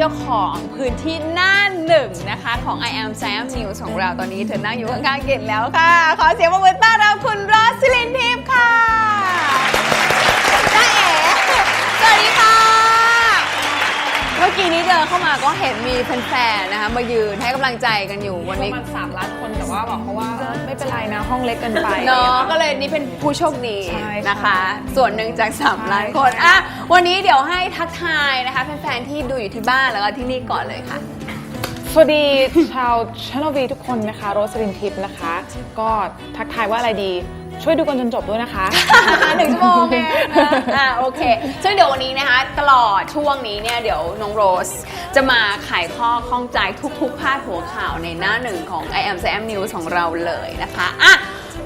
เจ้าของพื้นที่หน้าหนึ่งนะคะ ของ I am Sam News ของเราตอนนี้เธอนั่งอยู่ข้างๆเกดแล้วค่ะ ขอเสียงปรบมือต้อนรับคุณรอสซิลินทิพย์ค่ะจ้าเอ๋สวัสดีค่ะ เมื่อกี้นี้เดินเข้ามาก็เห็นมีแฟนๆนะคะ มายืนให้กำลังใจกันอยู่วันนี้ระมาณ3ล้านคน ว่าบอกเขาว่าไม่เป็นไรนะห้องเล็กเกินไป เนาะก็เลยนี่เป็นผู้โชคดีใช่นะคะค่ะส่วนหนึ่งจาก3ล้านคนใช่อะวันนี้เดี๋ยวให้ทักทายนะคะแฟนๆที่ดูอยู่ที่บ้านแล้วก็ที่นี่ก่อนเลยค่ะ สวัสดีชาวช n น l V ทุกคนนะคะ โรสลินทิพย์นะคะ ก็ทักทายว่าอะไรดี ช่วยดูกันจนจบด้วยนะคะ หนึ่งชั่วโมงเองนะอะโอเค ซึ่งเดี๋ยววันนี้นะคะ ตลอดช่วงนี้เนี่ยเดี๋ยวน้องโรส จะมาไขข้อข้องใจทุกๆพาดหัวข่าวในหน้าหนึ่งของ I am Sam News ของเราเลยนะคะอะ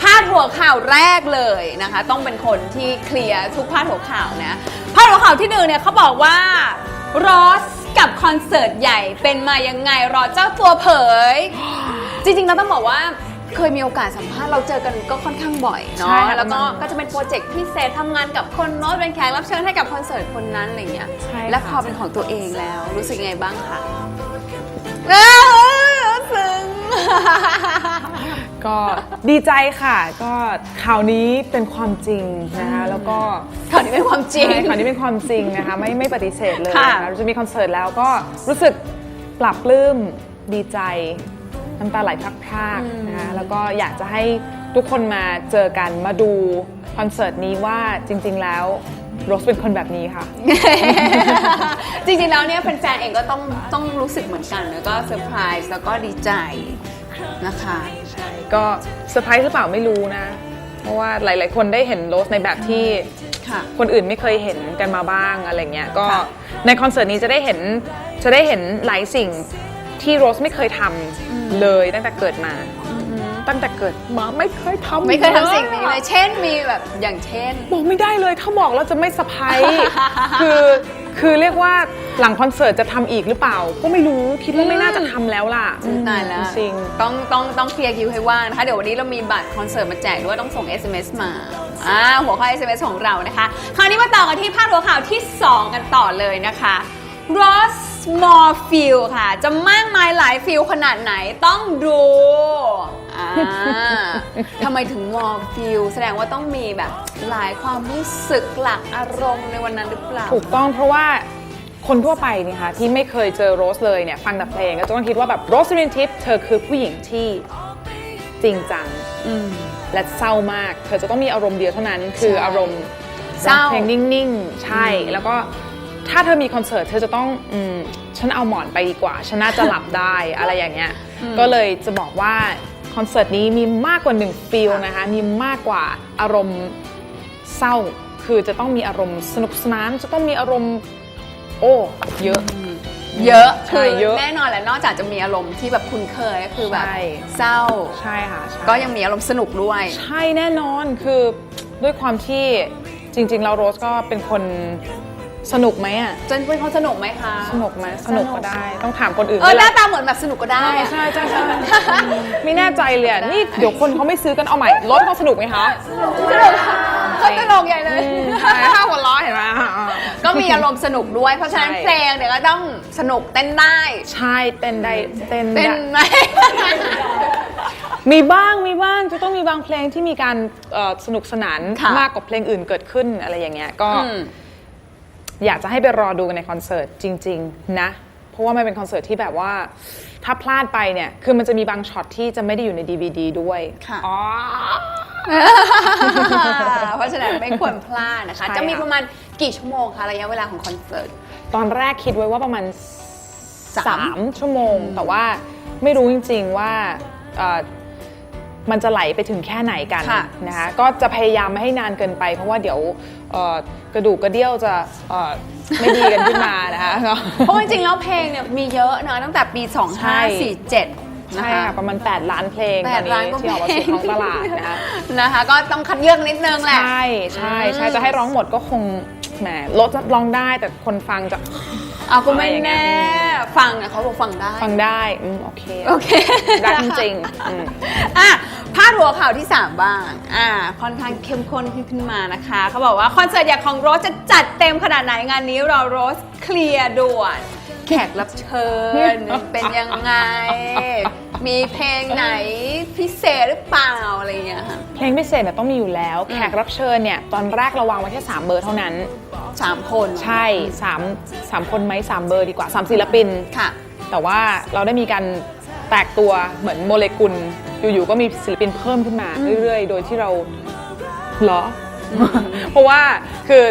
พาดหัวข่าวแรกเลยนะคะ ต้องเป็นคนที่เคลียร์ทุกพาดหัวข่าวนะพาดหัวข่าวที่หนึ่งเนี่ยเขาบอกว่าโรสกับคอนเสิร์ตใหญ่เป็นมายังไงรอเจ้าตัวเผย จริงๆเราต้องบอกว่า เคยมีโอกาสสัมภาษณ์เราเจอกันก็ค่อนข้างบ่อยใช่เนาะค่ะแล้วก็ประมาณ ก็จะเป็นโปรเจกต์พิเศษทำงานกับคนโน้ตเป็นแขกรับเชิญให้กับคอนเสิร์ตคนนั้นอะไรเงี้ยใช่ค่ะและพอเป็นของตัวเองแล้ว รู้สึกยังไงบ้างคะเอ้ยซึ้งก็ดีใจค่ะ ก็ข่าวนี้เป็นความจริงนะคะแล้วก็ข่าวนี้เป็นความจริง ใช่ข่าวนี้เป็นความจริงนะคะไม่ไม่ปฏิเสธเลยค่ะ นะคะเราจะมีคอนเสิร์ตแล้วก็รู้สึกปรับปลื้มดีใจ น้ำตาไหลพรากๆนะคะแล้วก็อยากจะให้ทุกคนมาเจอกันมาดูคอนเสิร์ตนี้ว่าจริง ๆ แล้วโรสเป็นคนแบบนี้ค่ะ จริงๆแล้วเนี่ยแฟนๆเองก็ต้องต้องรู้สึกเหมือนกันแล้วก็เซอร์ไพรส์แล้วก็ดีใจนะคะก็เซอร์ไพรส์หรือเปล่าไม่รู้นะ เพราะว่าหลายๆ คนได้เห็นโรสในแบบที่ค่ะคนอื่นไม่เคยเห็นกันมาบ้างอะไรเงี้ยก็ค่ะในคอนเสิร์ตนี้จะได้เห็นจะได้เห็นหลายสิ่ง ที่โรสไม่เคยทำเลยตั้งแต่เกิดมา ตั้งแต่เกิดมาไม่เคยทำไม่เคยทำสิ่งนี้เลย เช่นมีแบบอย่างเช่น บอกไม่ได้เลยถ้าบอกแล้วจะไม่สะพาย คือคือเรียกว่าหลังคอนเสิร์ตจะทำอีกหรือเปล่า ก็ไม่รู้คิดว่าไม่น่าจะทำแล้วล่ะตายแล้วจริงต้องต้องต้องเคลียร์คิวให้ว่างนะคะ เดี๋ยววันนี้เรามีบัตรคอนเสิร์ตมาแจกด้วยต้องส่ง SMS มาอ่าหัวข้อ SMS ของเรานะคะ คราวนี้มาต่อกันที่พาดหัวข่าวที่ 2 กันต่อเลยนะคะ Ross More Feel ค่ะ จะมากมายหลายฟิลขนาดไหนต้องดูอ่าทำไมถึง More Feel แสดงว่าต้องมีแบบหลายความรู้สึกหลักอารมณ์ในวันนั้นหรือเปล่า ถูกต้องเพราะว่าคนทั่วไปนี่ค่ะที่ไม่เคยเจอโรสเลยเนี่ยฟังแต่เพลงก็จะต้องคิดว่าแบบโรสลินทิพย์เธอคือผู้หญิงที่จริงจังอืมและเศร้ามาก เธอจะต้องมีอารมณ์เดียวเท่านั้น คือใช่อารมณ์เศร้าเพลงนิ่งๆ ใช่แล้วก็ ถ้าเธอมีคอนเสิร์ตเธอจะต้องอืมฉันเอาหมอนไปดีกว่า ฉันน่าจะหลับได้อะไรอย่างเงี้ย ก็เลยจะบอกว่าคอนเสิร์ตนี้มีมากกว่าหนึ่งฟิลนะคะ มีมากกว่าอารมณ์เศร้า คือจะต้องมีอารมณ์สนุกสนาน จะต้องมีอารมณ์ โอ้เยอะ เยอะใช่คือเยอะแน่นอนแหละนอกจากจะมีอารมณ์ที่แบบคุ้นเคยก็คือแบบใช่เศร้าใช่ค่ะใช่ก็ยังมีอารมณ์สนุกด้วย ใช่แน่นอนคือด้วยความที่จริงๆแล้วโรสก็เป็นคน สนุกไหมอะจนเป็นคนสนุกไหมคะสนุกไหมสนุกก็ได้ ต้องถามคนอื่นเออด้วยหน้าแหละตาเหมือนแบบสนุกก็ได้ใช่อะใช่ใช่ใช่ไม่แน่ใจเลยอะนี่เดี๋ยวคนเขาไม่ซื้อกันเอาใหม่รถเขาสนุกไหมคะสนุกก็ตลกใหญ่เลยอืมใช่ถ้าหัวเราะเห็นไหมอ่าก็มีอารมณ์สนุกด้วย เพราะฉะนั้นใช่เพลงเนี่ยก็ต้องสนุกเต้นได้ใช่เต้นได้เต้นเต้นได้ไหมมีบ้างมีบ้างจะต้องมีบางเพลงที่มีการเอ่อสนุกสนานค่ะมากกว่าเพลงอื่นเกิดขึ้นอะไรอย่างเงี้ยก็ อืมอยากจะให้ไปรอดูกันในคอนเสิร์ตจริง ๆ นะ เพราะว่ามันเป็นคอนเสิร์ตที่แบบว่า ถ้าพลาดไปเนี่ย คือมันจะมีบางช็อตที่จะไม่ได้อยู่ใน DVD ด้วยค่ะ อ๋อ เพราะฉะนั้นไม่ควรพลาดนะคะ ใช่จะมีค่ะประมาณกี่ชั่วโมงคะระยะเวลาของคอนเสิร์ต ตอนแรกคิดไว้ว่าประมาณสาม3ชั่วโมง แต่ว่าไม่รู้จริง ๆ ว่าเอ่อมันจะไหลไปถึงแค่ไหนกันค่ะ นะคะก็จะพยายามไม่ให้นานเกินไป เพราะว่าเดี๋ยวเอ่อ กระดูกกระเดี่ยวจะเอ่อไม่ดีกันขึ้นมานะคะ เพราะจริงๆแล้วเพลงเนี่ยมีเยอะนะตั้งแต่ปี ใช่ 2547นะใช่คะค่ะประมาณ 8 ล้านเพลงแปตอดนล้านนี้กว่าที่ออกมาสู่ท้องตลาดนะคะ นะคะ ก็ต้องคัดเลือกนิดนึงแหละ ใช่ใช่ใช่จะให้ร้องหมดก็คงแหมลดร้องได้แต่คนฟังจะ เอาก็ไม่อะไรอย่างเงี้แน่ยฟังนะเขาบอกฟังได้ ฟังได้อืมโอเค โอเค รักจริงๆอืม อะ พาดหัวข่าวที่ 3 บ้าง อ่า ค่อนข้างเข้มข้นขึ้นมานะคะ เขาบอกว่าคอนเสิร์ตใหญ่ของโรสจะจัดเต็มขนาดไหนงานนี้เราโรสเคลียร์ด่วน แขกรับเชิญเป็นยังไง มีเพลงไหนพิเศษหรือเปล่าอะไรอย่างเงี้ยค่ะ เพลงพิเศษเนี่ยต้องมีอยู่แล้ว แขกรับเชิญเนี่ยตอนแรกเราวางไว้แค่3เบอร์เท่านั้นสามคนใช่3 3คนไหม3เบอร์ดีกว่า3ศิลปิน ค่ะ แต่ว่าเราได้มีการแตกตัวเหมือนโมเลกุล อยู่ๆก็มีศิลปินเพิ่มขึ้นมาเรื่อยๆ โดยที่เราเหรออเพราะว่าคือ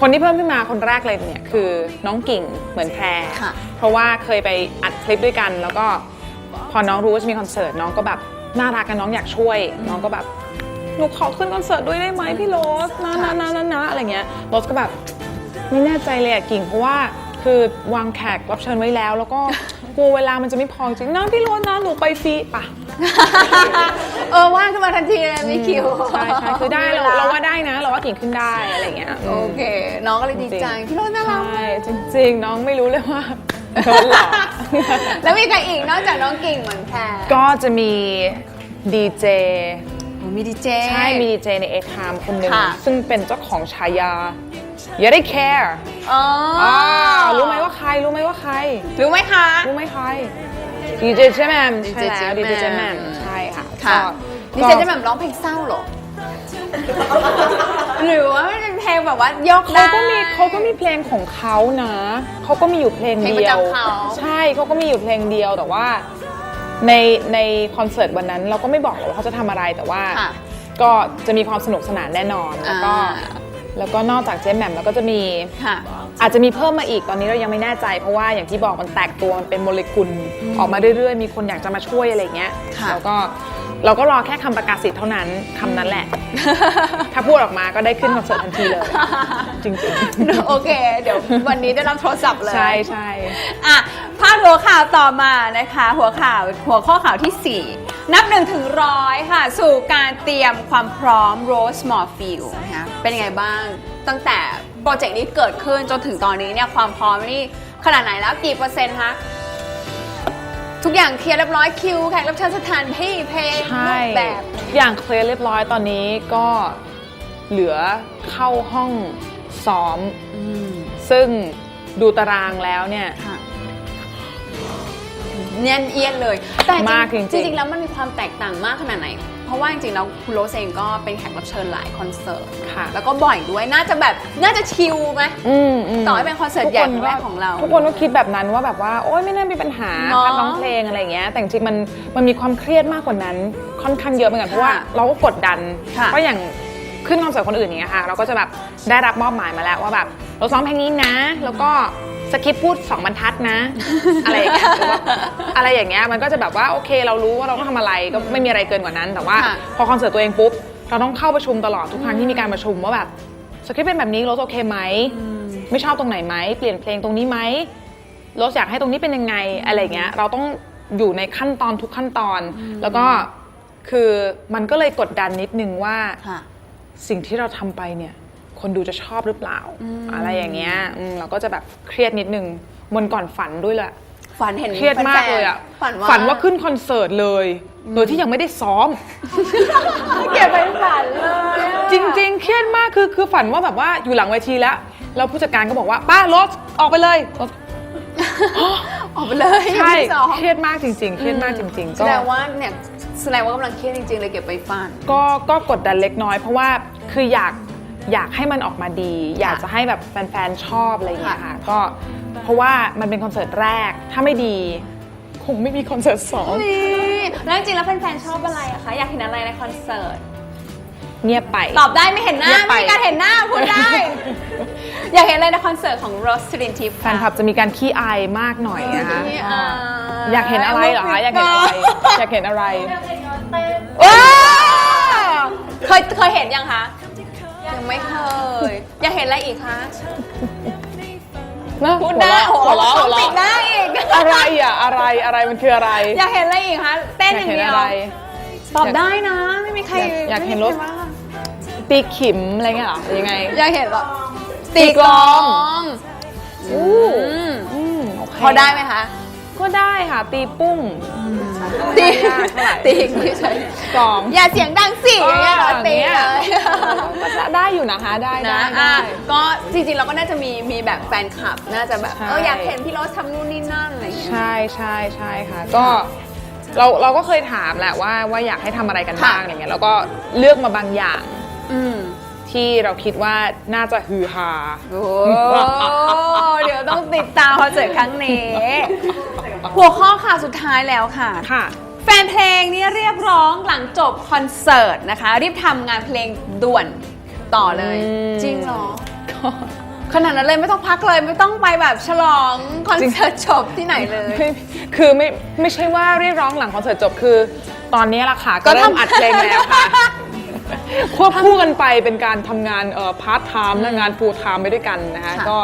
คนที่เพิ่มขึ้นมาคนแรกเลยเนี่ยคือน้องกิ่งเหมือนแพรค่ะเพราะว่าเคยไปอัดคลิปด้วยกัน แล้วก็พอน้องรู้ว่าจะมีคอนเสิร์ตน้องก็แบบน่ารักกันน้องอยากช่วย น้องก็แบบหนูขอขึ้นคอนเสิร์ตด้วยได้ไหมพี่โรสนะนะนะนะนะอะไรเงี้ยโรสก็แบบไม่แน่ใจเลยอะกิ่งเพราะว่า คือวางแขกรับเชิญไว้แล้ว แล้วก็กลัวเวลามันจะไม่พอจริงนะพี่โรสนะหนูไปฟรีปะเออว่างขึ้นมาทันทีเลยมีคิวใช่ใช่คือได้มีเราวลเราว่าได้นะ เราว่ากิ่งขึ้นได้อะไรเงี้ยโอเค น้องก็เลยดีใจพี่โรสน่ารักใช่จริง ๆ น้องไม่รู้เลยว่าโดนหลอกแล้วมีใครอีกนอกจากน้องกิ่งเหมือนแพรก็จะมีดีเจโอ้มีดีเจใช่มีดีเจในเอทามคนหนึ่งค่ะซึ่งเป็นเจ้าของฉายา อย่าได้แคร์อ๋ออรู้ไหมว่าใครรู้ไหมว่าใคร รู้ไหมคะ รู้ไหมใครดีเจเจแมม DJ ใช่แล้วดีเจเจแมม Jam ใช่ค่ะค่ะ ก็ดีเจจะแบบร้องเพลงเศร้าเหรอ หรือว่ามันเป็นเพลงแบบว่ายกได้ เขาก็มีเขาก็มีเพลงของเขานะเขาก็มีอยู่เพลงเพลงเดีประยว จำเขา ใช่เขาก็มีอยู่เพลงเดียวแต่ว่าในในคอนเสิร์ตวันนั้นเราก็ไม่บอกหรอกว่าเขาจะทำอะไรแต่ว่า ค่ะ ก็จะมีความสนุกสนานแน่นอนแล้วก็อ่า แล้วก็นอกจากเจมแหม่มแล้วก็จะมีค่ะ อาจจะมีเพิ่มมาอีกตอนนี้เรายังไม่แน่ใจ เพราะว่าอย่างที่บอกมันแตกตัวมันเป็นโมเลกุลออกมาเรื่อยๆ มีคนอยากจะมาช่วยอะไรอย่างเงี้ยค่ะแล้วก็ เราก็รอแค่คำประกาศสิทธิ์เท่านั้นคำนั้นแหละ ถ้าพูดออกมาก็ได้ขึ้นคอนเสิร์ตทันทีเลย จริงโอเค เดี๋ยววันนี้ได้รับโทรศัพท์เลยๆใช่ใช่ อะพาดหัวข่าวต่อมานะคะ หัวข่าวหัวข้อข่าวทีสี่ 4 นับหนึ่งถึงร้อยค่ะ สู่การเตรียมความพร้อม Rose m o r f i e l d นะคะเป็นยังไงบ้างตั้งแต่โปรเจกต์นี้เกิดขึ้นจนถึงตอนนี้เนี่ย ความพร้อมนี่ขนาดไหนแล้วกี่เปอร์เซ็นต์คะ ทุกอย่างเคลียร์เรียบร้อยคิวแขกรับเชิญสถานที่เพลงใช่รูปแบบ อย่างเคลียร์เรียบร้อยตอนนี้ก็เหลือเข้าห้องซ้อม ซึ่งดูตารางแล้วเนี่ย ค่ะเนียนเอียนเลย แต่มากจริงๆ จริงๆ แล้วมันมีความแตกต่างมากขนาดไหน เพราะว่าจริงๆแล้วคุณโรสเองก็เป็นแขกรับเชิญหลายคอนเสิร์ตค่ะ แล้วก็บ่อยด้วยน่าจะแบบน่าจะชิลไหมอืมมต่อให้เป็นคอนเสิร์ตใหญ่ครั้งแรกของเรา ทุกคนก็คิดแบบนั้นว่าแบบว่า โอ๊ยไม่น่ามีปัญหาเนอะการร้องเพลงอะไรอย่างเงี้ยแต่จริงๆมันมันมีความเครียดมากกว่านั้นค่อนข้างเยอะเหมือนกันเพราะว่าค่ะเราก็กดดันค่ะก็อย่างขึ้นคอนเสิร์ตคนอื่นอย่างเงี้ยค่ะ เราก็จะแบบได้รับมอบหมายมาแล้วว่าแบบเราซ้อมเพลงนี้นะ แล้วก็ สคริปต์พูดสองบรรทัดนะ อะไรอย่างเงี้ยหรือว่าอะไรอย่างเงี้ยมันก็จะแบบว่าโอเคเรารู้ว่าเราต้องทำอะไรก็ไม่มีอะไรเกินกว่านั้น แต่ว่าค่ะ พอคอนเสิร์ตตัวเองปุ๊บเราต้องเข้าประชุมตลอดทุกครั้งที่มีการประชุมว่าแบบสคริปต์เป็นแบบนี้เราโอเคไหมไม่ชอบตรงไหนไหมเปลี่ยนเพลงตรงนี้ไหมเราอยากให้ตรงนี้เป็นยังไงอะไรเงี้ยเราต้องอยู่ในขั้นตอนทุกขั้นตอน แล้วก็คือมันก็เลยกดดันนิดนึงว่า ค่ะ สิ่งที่เราทำไปเนี่ย คนดูจะชอบหรือเปล่า อะไรอย่างเงี้ยอืมเราก็จะแบบเครียดนิดนึงมันก่อนฝันด้วยแหละฝันเห็นเครียดมากเลยอะฝันว่าฝันว่าขึ้นคอนเสิร์ตเลย โดยที่ยังไม่ได้ซ้อมเก็บไปฝันเลยอะจริง ๆ เครียดมากคือคือฝันว่าแบบว่าอยู่หลังเวทีแล้วแล้วผู้จัดการก็บอกว่าป้ารถออกไปเลยรถออกไปเลยใช่ที่สองเครียดมากจริง ๆ เครียดมากจริงๆแสก็ดงว่าเนี่ยแสดงว่ากำลังเครียดจริง ๆ เลยเก็บไปฝันก็ก็กดดันเล็กน้อยเพราะว่าคืออยาก อยากให้มันออกมาดี อยากจะให้แบบแฟนๆชอบอะไรอย่างเงี้ยค่ะก็เพราะว่ามันเป็นคอนเสิร์ตแรกถ้าไม่ดี คงไม่มีคอนเสิร์ตสองนี่แล้วจริงๆแล้วแฟนๆชอบอะไรอะคะอยากเห็นอะไรในคอนเสิร์ตเงียบไปตอบได้ไม่เห็นหน้าเงียบไปไม่มีการเห็นหน้าพูดได้ อยากเห็นอะไรในคอนเสิร์ตของ Rose สิรินทิพย์แฟนคลับจะมีการขี้อายมากหน่อยนะคะนี่อ่าอยากเห็นอะไรเหรอคะอยากเห็นอะไรอยากเห็นอะไรว้าวเคยเคยเห็นยังคะยัง ไม่เคย อยากเห็นอะไรอีกคะนะพูดได้หัวเราะโอ้หัวโหเราะปิดหน้าอีก อะไรอะอะไรอะไรมันคืออะไร อยากเห็นอะไรอีกคะเต้นออยากย่างเห็นเดียวอะไรตอบได้นะ ไม่มีใครอยากอยากเห็นรถ ไม่มีใคว่าตีขิมอะไรเงี้ยเหรอหรือยังไง อยากเห็นเหรอตีกลองงอู้อืมอืมโอเคพอได้ไหมคะ ก็ได้ค่ะ ตีปุ้งตีไม่ยากเท่าไหร่ตีไม่ใช่กลอง อย่าเสียงดังสิอย่างเงี้ยเหรอตีเนี่ยเลยก็จะได้อยู่นะคะได้ได้นะได้อะก็จริงๆเราก็น่าจะมีมีแบบแฟนคลับ น่าจะแบบใช่เอออยากเห็นพี่โรสทำนู่นนี่นั่นอะไรอย่างเงี้ยใช่ใช่ใช่ค่ะ ก็เราเราก็เคยถามแหละว่าว่าอยากให้ทำอะไรกันบ้างค่ะอะไรเงี้ยแล้วก็เลือกมาบางอย่าง อืมที่เราคิดว่าน่าจะฮือฮาโอ้เดี๋ยวต้องติดตามคอนเสิร์ตครั้งนี้ หัวข้อข่าวสุดท้ายแล้วค่ะ ค่ะ แฟนเพลงนี่เรียกร้องหลังจบคอนเสิร์ตนะคะ รีบทำงานเพลงด่วนต่อเลย อืม จริงเหรอ ขนาดนั้นเลยไม่ต้องพักเลยไม่ต้องไปแบบฉลองคอนเสิร์ตจบที่ไหนเลย ไม่คือไม่ไม่ใช่ว่าเรียกร้องหลังคอนเสิร์ตจบคือ ตอนนี้ละค่ะ ก็ก็เริ่มทำอัดเพลงแล้วค่ะ ควบคู่กันไปเป็นการทำงานเอ่อพาร์ทไทม์และงานฟูลไทม์ไปด้วยกันนะคะค่ะ ก็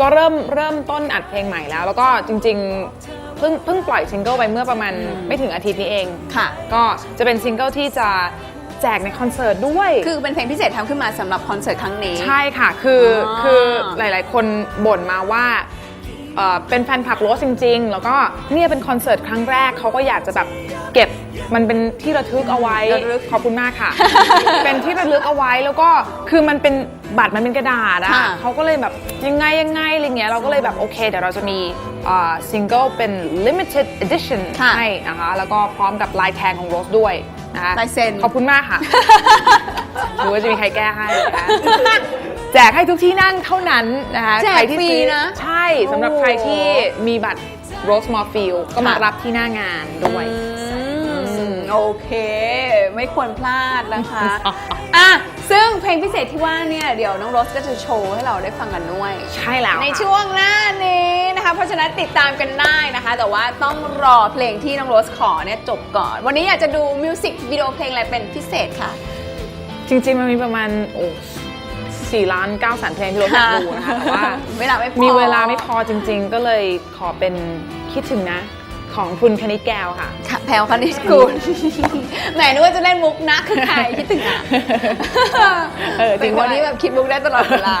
ก็เริ่มเริ่มต้นอัดเพลงใหม่แล้ว แล้วก็จริงๆ เพิ่งเพิ่งปล่อยซิงเกิลไปเมื่อประมาณไม่ถึงอาทิตย์นี้เองค่ะ ก็จะเป็นซิงเกิลที่จะแจกในคอนเสิร์ตด้วย คือเป็นเพลงพิเศษทำขึ้นมาสำหรับคอนเสิร์ตครั้งนี้ ใช่ค่ะ คือออคือหลาย ๆ คนบ่นมาว่าเอ่อเป็นแฟนคลับโรสจริง ๆ แล้วก็เนี่ยเป็นคอนเสิร์ตครั้งแรกเขาก็อยากจะแบบเก็บมันเป็นที่ระทึกเอาไว้ระลึกขอบคุณมากค่ะ เป็นที่ระลึกเอาไว้แล้วก็คือมันเป็นบัตรมันเป็นกระดาษอะค่ะ เขาก็เลยแบบยังไงยังไงอะไรเงี้ยเราก็เลยแบบโอเคเดี๋ยวเราจะมี ซิงเกิลเป็น limited edition ค่ะให้นะคะ แล้วก็พร้อมกับลายแทงของโรสด้วยนะคะลายเซ็น ขอบคุณมากค่ะหรือว่าจะมีใครแก้ให้นะคะแจกให้ทุกที่นั่งเท่านั้นนะคะแจกใครที่ฟรีซื้อนะใช่สำหรับโอ้ใครที่มีบัตร Rose m o r f i e l ก็มาค่ะ รับที่หน้างานด้วย อืมโอเค ไม่ควรพลาดนะคะอะซึ่งเพลงพิเศษที่ว่าเนี่ย เดี๋ยวน้องโรสก็จะโชว์ให้เราได้ฟังกันด้วย ใช่แล้วในค่ะ ช่วงหน้านี้นะคะ เพราะฉะนั้นติดตามกันได้นะคะ แต่ว่าต้องรอเพลงที่น้องโรสขอเนี่ยจบก่อน วันนี้อยากจะดูมิวสิกวิดีโอเพลงอะไรเป็นพิเศษค่ะ จริงๆมันมีประมาณโอ้สี่ล้านเก้าแสนเพลงที่เราอยากดูนะคะแต่ว่าเวลาไม่พอมีเวลาไม่พอจริง ๆ ก็เลยขอเป็นคิดถึงนะของคุณคณิตแก้วค่ะค่ะแพลวคณิตกุลแหมนึกว่าจะเล่นมุกนะคือใครคิดถึงอะเออจริงเป็นคนด้วยที่แบบคิดมุกได้ตลอดเวลา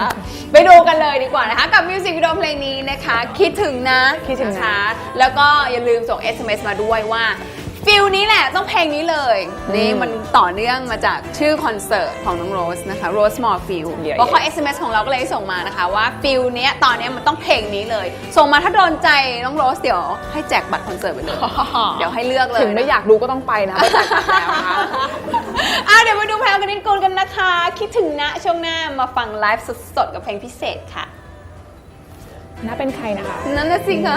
ไปดูกันเลยดีกว่านะคะ กับมิวสิกวิดีโอเพลงนี้นะคะ คิดถึงนะคิดถึงนะคะแล้วก็อย่าลืมส่ง SMS มาด้วยว่า ฟิลนี้แหละต้องเพลงนี้เลย นี่มันต่อเนื่องมาจากชื่อคอนเสิร์ตของน้องโรสนะคะ Rose More Feel เดี๋ยว เพราะเขา SMS ของเราก็เลยส่งมานะคะว่าฟิลเนี้ยตอนเนี้ยมันต้องเพลงนี้เลย ส่งมาถ้าโดนใจน้องโรสเดี๋ยวให้แจกบัตรคอนเสิร์ตไปเลย เดี๋ยวให้เลือกเลยถึงไม่อยากดูก็ต้องไปนะไม่จ่ายตังค์แล้วนะคะอะเดี๋ยวมาดูแพลวกันนิดกูลกันนะคะ คิดถึงนะช่วงหน้ามาฟังไลฟ์สดๆกับเพลงพิเศษค่ะน่าเป็นใครนะคะ นั่นน่ะสิคะ